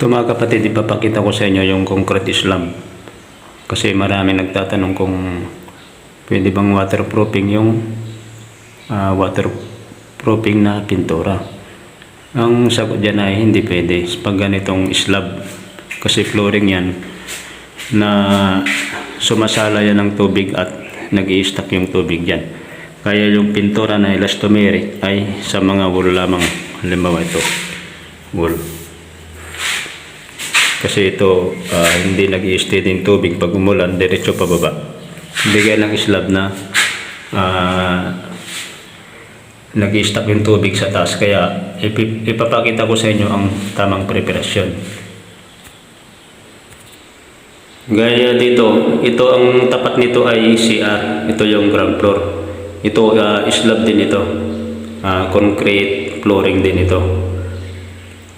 Ito mga kapatid, ipapakita ko sa inyo yung concrete slab. Kasi marami nagtatanong kung pwede bang waterproofing yung ah, waterproofing na pintura. Ang sagot dyan ay hindi pwede pag ganitong slab. Kasi flooring yan na sumasala yan ng tubig at nag stack yung tubig dyan. Kaya yung pintura na elastomeric ay sa mga wool lamang. Halimbawa ito, wool. Kasi ito, ah, hindi nag stay din tubig pag umulan, diretso pababa. Bigay ng slab na ah, nag stack yung tubig sa taas. Kaya ipi- ipapakita ko sa inyo ang tamang preparasyon. Gaya dito, ito ang tapat nito ay CR. Ito yung ground floor. Ito ah, slab din ito. Ah, concrete flooring din ito.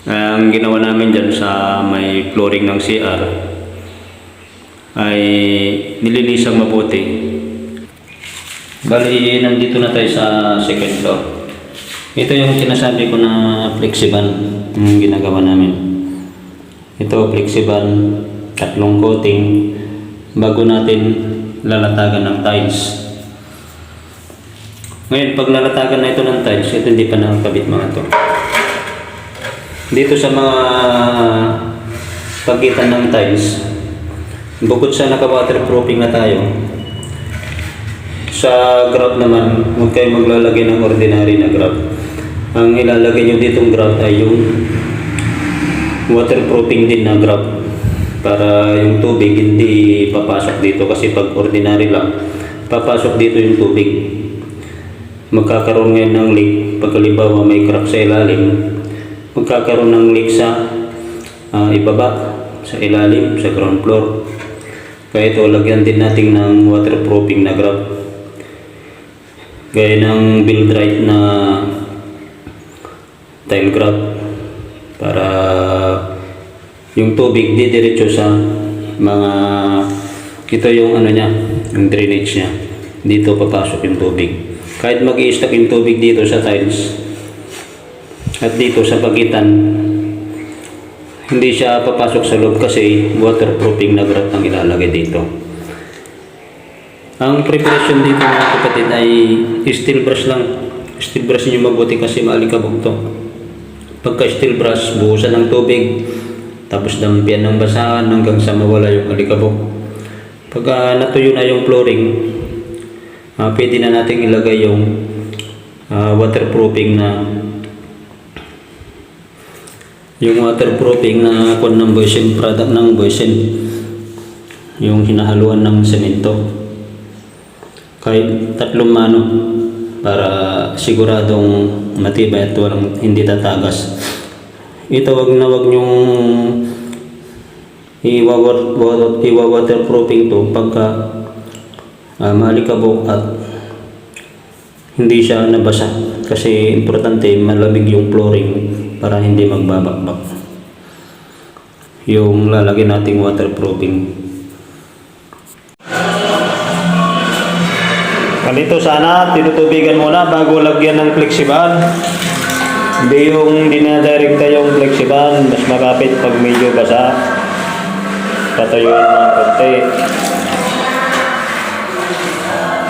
Ang ginawa namin dyan sa may flooring ng CR ay nililisang mabuti. Bali, nandito na tayo sa second floor. Ito yung sinasabi ko na flexible yung ginagawa namin. Ito flexible, tatlong coating bago natin lalatagan ng tiles. Ngayon, pag lalatagan na ito ng tiles, ito hindi pa nakakabit mga to. Dito sa mga pagitan ng tiles, bukod sa naka-waterproofing na tayo, sa grout naman, huwag kayo maglalagay ng ordinary na grout. Ang ilalagay nyo ditong grout ay yung waterproofing din na grout para yung tubig hindi papasok dito kasi pag ordinary lang, papasok dito yung tubig. Magkakaroon ngayon ng leak pag may crack sa ilalim, magkakaroon ng leak sa ah, ibaba, sa ilalim, sa ground floor. Kaya ito, lagyan din natin ng waterproofing na grout. Gaya ng Buildrite na tile grout para yung tubig didiretso sa mga ito yung ano niya, yung drainage niya. Dito papasok yung tubig. Kahit mag stack yung tubig dito sa tiles, at dito sa pagitan, hindi siya papasok sa loob kasi waterproofing na grout ang ilalagay dito. Ang preparation dito mga kapatid ay steel brush lang. Steel brush nyo mabuti kasi maalikabok to. Pagka steel brush, buhusan ng tubig, tapos dampian ng basahan hanggang sa mawala yung alikabok. Pagka natuyo na yung flooring, ah, pwede na natin ilagay yung ah, waterproofing na yung waterproofing na kung ng Boysen product ng Boysen yung hinahaluan ng semento. Kahit tatlong mano para siguradong matibay at walang hindi tatagas. Ito wag na wag iwa- iwa-waterproofing to pagka uh, malikabok at hindi siya nabasa. Kasi importante malamig yung flooring para hindi magbabakbak yung lalagyan nating waterproofing Ganito sana, tinutubigan muna bago lagyan ng flexiban. Hindi yung dinadirekta yung flexiban, mas makapit pag medyo basa. Patayuan ng konti.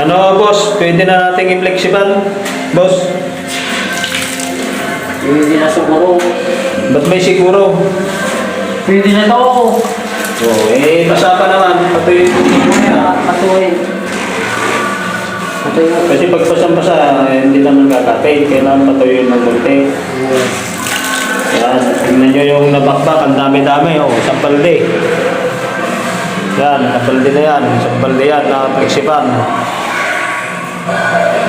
Ano boss, pwede na nating i-flexiban? Boss, Hindi na siguro. ba't may siguro? Pwede na to. Oh, eh, basa pa naman. Patuyuin mo muna. Patuloy. Patuloy. Kasi pag basang-basa, eh, hindi naman kakapit. Kailangan patuyuin ng konti. Yan, tingnan nyo yung nabakbak, ang dami-dami, oh, isang palde. Yan, isang palde na yan, isang palde yan, na flexiban.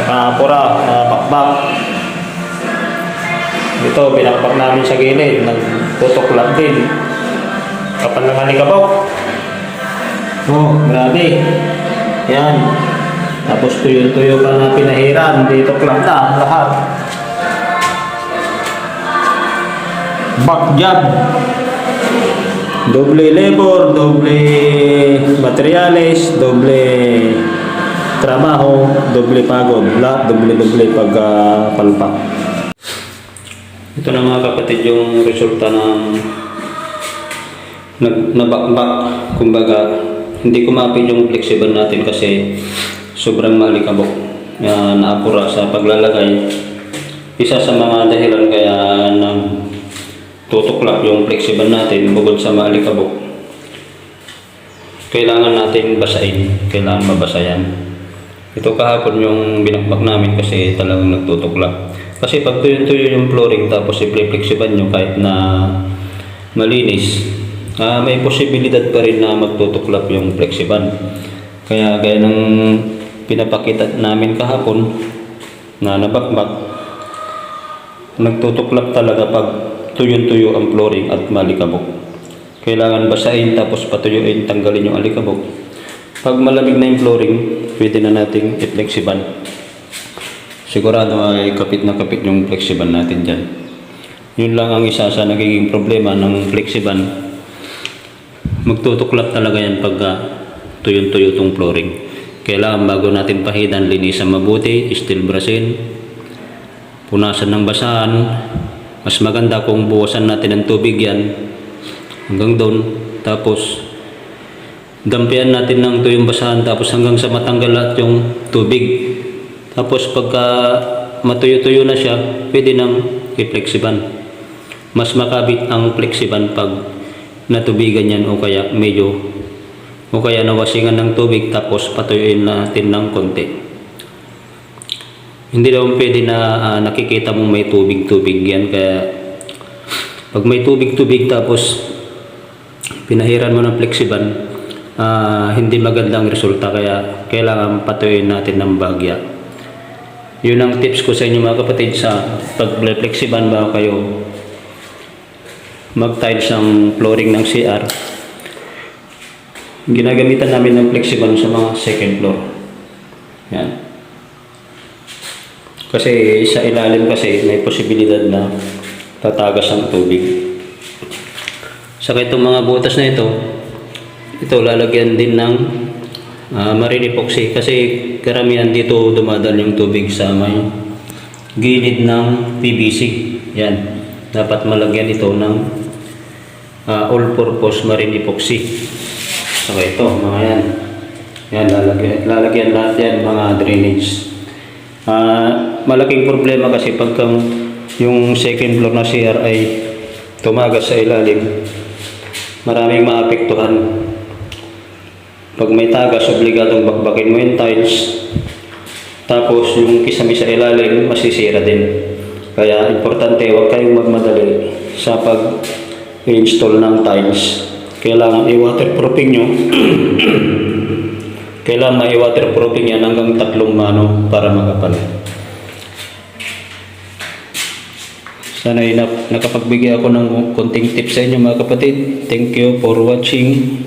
Nakapura, nabakbak. Ito, binakbak namin sa gilid, nagtutok lang din. Kapal ng alikabok. Oh, grabe. Yan. Tapos tuyo-tuyo pa na pinahiran, dito lang na lahat. back job. Doble labor, doble materials, doble trabaho, doble pagod, lahat doble-doble pagpalpak. Ito na mga kapatid yung resulta ng nag nabakbak. Kumbaga hindi kumapit yung flexible natin kasi sobrang malikabok na naapura sa paglalagay. Isa sa mga dahilan kaya nang tutuklap yung flexible natin bukod sa malikabok kailangan natin basahin. Kailangan mabasa yan ito kahapon yung binakbak namin kasi talagang nagtutuklap kasi pag tuyo-tuyo yung flooring tapos i-flexible nyo kahit na malinis ah, may posibilidad pa rin na magtutuklap yung flexiban. Kaya gaya ng pinapakita namin kahapon na nabakbak, nagtutuklap talaga pag tuyo-tuyo ang flooring at malikabok. Kailangan basahin tapos patuyuin, tanggalin yung alikabok. Pag malamig na yung flooring, pwede na nating i-flexiban. Sigurado ay kapit na kapit yung flexiban natin dyan. Yun lang ang isa sa nagiging problema ng flexiban. Magtutuklap talaga yan pag ah, tuyo-tuyo tong flooring. Kailangan bago natin pahidan, linisan mabuti, steel brasin, punasan ng basahan. Mas maganda kung buwasan natin ng tubig yan hanggang doon. Tapos dampian natin ng tuyong basahan tapos hanggang sa matanggal lahat yung tubig. Tapos pagka matuyo-tuyo na siya, pwede nang i-flexiban. Mas makabit ang flexiban pag natubigan yan o kaya medyo o kaya nawasingan ng tubig tapos patuyuin natin ng konti. Hindi daw pwede na ah, nakikita mo may tubig-tubig yan kaya pag may tubig-tubig tapos pinahiran mo ng flexiban ah, hindi magandang resulta kaya kailangan patuyuin natin ng bagya. Yun ang tips ko sa inyo mga kapatid sa pag-flexiban ba kayo mag-tiles ng flooring ng CR. Ginagamitan namin ng flexible sa mga second floor. Yan. Kasi sa ilalim kasi may posibilidad na tatagas ang tubig. Saka itong mga butas na ito, ito lalagyan din ng uh, marine epoxy kasi karamihan dito dumadal yung tubig sa may gilid ng PVC. Yan. Dapat malagyan ito ng uh, all-purpose marine epoxy. Saka ito, mga yan. Yan, lalagyan, lalagyan lahat yan, mga drainage. Ah, malaking problema kasi pagka yung second floor na CR ay tumagas sa ilalim, maraming maapektuhan. Pag may tagas, obligadong bakbakin mo yung tiles. Tapos yung kisame sa ilalim, masisira din. Kaya importante, huwag kayong magmadali sa pag-install ng tiles. Kailangan i-waterproofing nyo. Kailangan ma-waterproofing yan hanggang tatlong mano para makapal. Sana nap- nakapagbigay ako ng konting tips sa inyo mga kapatid. Thank you for watching.